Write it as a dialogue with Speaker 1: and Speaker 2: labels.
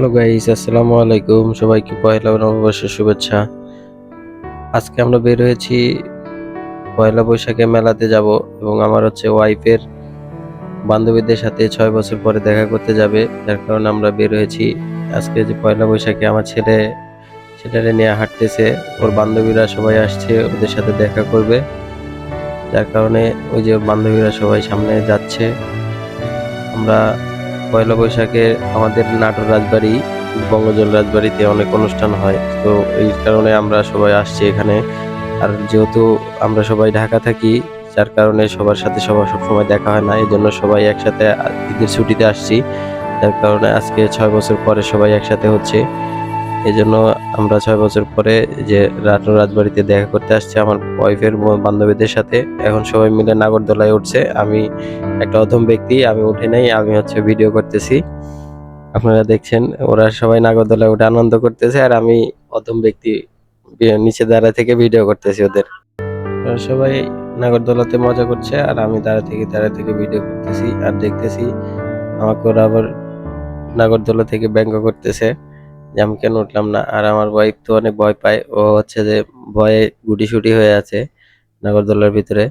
Speaker 1: Hello guys আসসালামু আলাইকুম। সবাইকে পয়লা নববর্ষের শুভেচ্ছা? আজকে আমরা বের হয়েছি পয়লা বৈশাখে মেলাতে যাব এবং আমার হচ্ছে ওয়াইফের বান্ধবীদের সাথে ছয় বছর পরে দেখা করতে যাবে। যার কারণে আমরা বের হয়েছি। আজকে যে পয়লা বৈশাখে আমার ছেলে, ছেলেরে নিয়ে হাঁটতেছে, ওর বান্ধবীরা সবাই আসছে, ওদের সাথে দেখা করবে। যার কারণে ওই যে বান্ধবীরা সবাই সামনে যাচ্ছে। আমরা পয়লা বৈশাখে আমাদের নাটোর রাজবাড়ি, বঙ্গজল রাজবাড়িতে অনেক অনুষ্ঠান হয়। তো এই কারণে আমরা সবাই আসছি এখানে। আর যেহেতু আমরা সবাই ঢাকা থাকি, যার কারণে সবার সাথে সবার সবসময় দেখা হয় না। এই জন্য সবাই একসাথে ঈদের ছুটিতে আসছি। যার কারণে আজকে ছয় বছর পরে সবাই একসাথে হচ্ছে। এই জন্য আমরা ছয় বছর পরে যে নাটোর রাজবাড়িতে দেখা করতে আসছে আমার ওয়াইফের বান্ধবীদের সাথে। এখন সবাই মিলে নাগরদোলায় উঠছে। আমি একটা অধম ব্যক্তি, আমি উঠে নাই, আমি হচ্ছে ভিডিও করতেছি। আপনারা দেখছেন, ওরা সবাই নাগরদোলায় উঠে আনন্দ করতেছে আর আমি অধম ব্যক্তি নিচে দাঁড়া থেকে ভিডিও করতেছি ওদের। সবাই নাগরদোলাতে মজা করছে আর আমি দাঁড়া থেকে দাঁড়া থেকে ভিডিও করতেছি আর দেখতেছি আমাকে ওরা আবার নাগরদোলা থেকে ব্যঙ্গ করতেছে। যে আমি কেন উঠলাম না? আর আমার ওয়াইফ তো অনেক ভয় পায়। ও হচ্ছে যে ভয়ে গুটি সুটি হয়ে আছে নাগরদোলার ভিতরে।